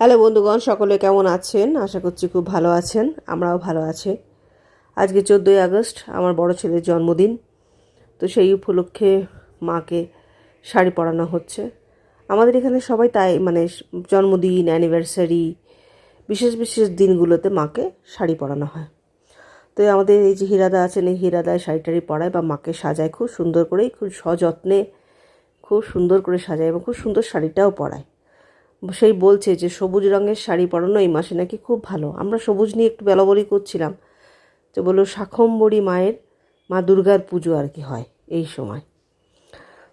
Hello বন্ধুগণ, সকলে কেমন আছেন? আশা করছি খুব ভালো আছেন, আমরাও ভালো আছি। আজকে চোদ্দোই আগস্ট, আমার বড় ছেলের জন্মদিন, তো সেই উপলক্ষে মাকে শাড়ি পরানো হচ্ছে। আমাদের এখানে সবাই তাই মানে জন্মদিন অ্যানিভার্সারি বিশেষ বিশেষ দিনগুলোতে মাকে শাড়ি পরানো হয়। তো আমাদের এই যে হীরাদা আছেন, এই হীরাদায় শাড়ি টাড়ি পরায় বা মাকে সাজায়, খুব সুন্দর করেই, খুব সযত্নে, খুব সুন্দর করে সাজায় এবং খুব সুন্দর শাড়িটাও পরায়। সেই বলছে যে সবুজ রঙের শাড়ি পরানো এই মাসে নাকি খুব ভালো। আমরা সবুজ নিয়ে একটু বেলাবলি করছিলাম। তো বলল শাখম্বরী মায়ের, মা দুর্গার পুজো আর কি হয় এই সময়।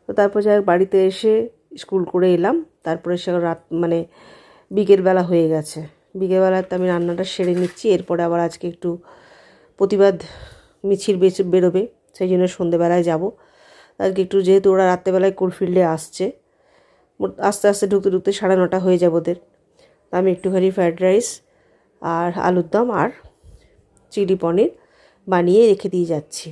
তো তারপর যাই বাড়িতে এসে স্কুল করে এলাম। তারপরে সে রাত মানে বিকেলবেলা হয়ে গেছে। বিকেলবেলা তো আমি রান্নাটা সেরে নিচ্ছি। এরপরে আবার আজকে একটু প্রতিবাদ মিছিল বেরোবে। সেই জন্য সন্ধেবেলায় যাব। আজকে একটু যেহেতু ওরা রাত্রেবেলায় কোলফিল্ডে আসছে আস্তে আস্তে ঢুকতে ঢুকতে সাড়ে নটা হয়ে যাবে ওদের। আমি একটুখানি ফ্রায়েড রাইস আর আলুর দম আর চিলি পনির বানিয়ে রেখে দিয়ে যাচ্ছি।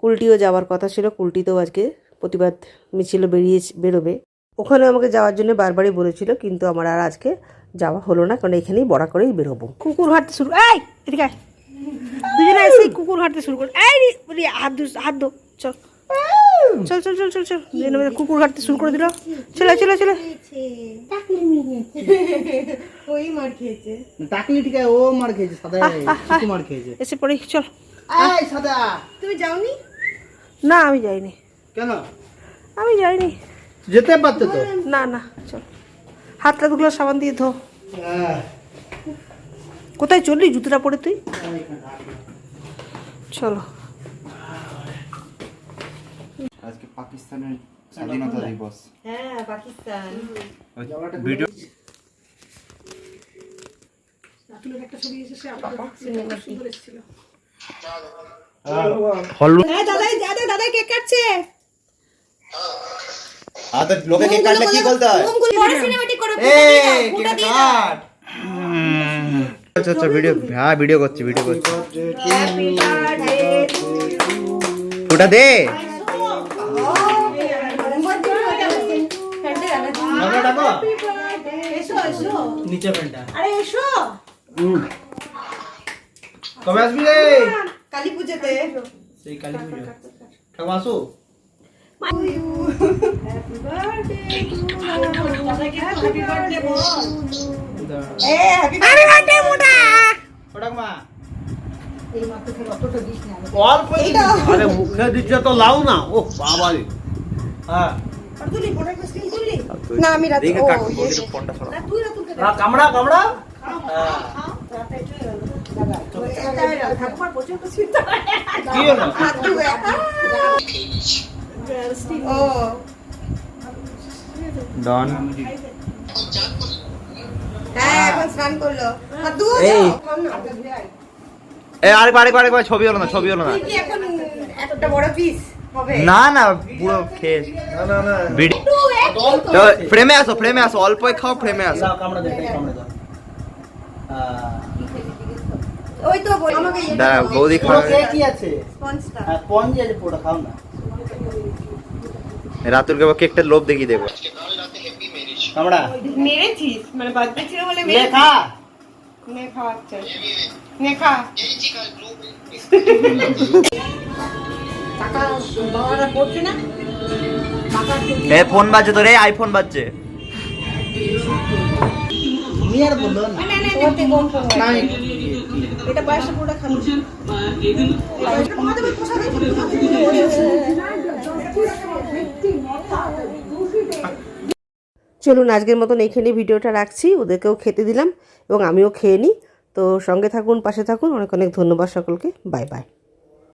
কুলটিও যাওয়ার কথা ছিল, কুলটিতেও আজকে প্রতিবাদ মিছিল বেরিয়ে বেরোবে। ওখানে আমাকে যাওয়ার জন্য বারবারই বলেছিল, কিন্তু আমার আর আজকে যাওয়া হলো না, কারণ এখানেই বড়া করেই বেরোবো। কুকুর হাঁটতে শুরু, এই, এদিকে। দুজনে এসে কুকুর হাঁটতে শুরু করে, এই হাত হাত দো চল। চল চল চল চল চল। কুকুর শুরু করে দিল। চলে চলে চলে। ওই মার খেয়েছে। টাকলি ঠিক ও মার খেয়েছে সাদা মার খেয়েছে। এসে পড়ি চল। এই সাদা। তুমি যাওনি? না আমি যাইনি। কেন? আমি যাইনি। যেতে পারতে তো। না না চল। হাতটা দুগুলো সাবান দিয়ে ধো। কোথায় চললি জুতোটা পরে তুই? চলো। আজকে পাকিস্তানের স্বাধীনতা দিবস। হ্যাঁ পাকিস্তান। ভিডিও হ্যাঁ দাদাই দাদা কেক কাটছে। আদের লোকে কেক কাটলে কি বলতে হয়? বড় সিনেমাটিক করো এই কেক কাট। আচ্ছা আচ্ছা ভিডিও হ্যাঁ ভিডিও করছি ভিডিও করছি। ফুটা দে। এসো এসো। নিচে পেনটা আরে এসো। কবে আসবি রে? কালী পুজোতে। সেই কালী পুজো। ঠাকুর আসো। অল্প দিচ্ছে তো লাউ না। ও বাবা রে হ্যাঁ। না আমি রাত ও ইয়ে। না কামড়া কামড়া। হ্যাঁ। ডন হ্যাঁ ছবি হলো না ছবি হলো না। এতটা বড় পিস না না পুরো খেয়ে না না না ভিডিও একটু একটু তো ফ্রেমে আসো ফ্রেমে আসো অল্পই খাও ফ্রেমে আসো দাও কামড়া দে এটাই কামড়া দাও হ্যাঁ ওই তো বল আমাকে ইয়ে দাঁড়াও দাও, বৌদি পুরো খাবে কেক কি আছে? স্পঞ্জটা হ্যাঁ পঞ্জি আছে পুরো খাও না। রাতুলকে আবার কেকটা লোভ দেখিয়ে দেবো। কামড়া। মেরেছিস? মানে বার্থডে ছিল বলে লেখা নে খাওয়াচ্ছে নে খা। টাকা বাবারা পড়ছে না টাকা এ ফোন বাজছে তো রে আইফোন বাজছে। আর বলল না। এটা বয়সটা পুরোটা চলুন আজকের মতন এইখানে ভিডিওটা রাখছি। ওদেরকেও খেতে দিলাম এবং আমিও খেয়ে নিই। তো সঙ্গে থাকুন পাশে থাকুন। অনেক অনেক ধন্যবাদ সকলকে। Bye bye.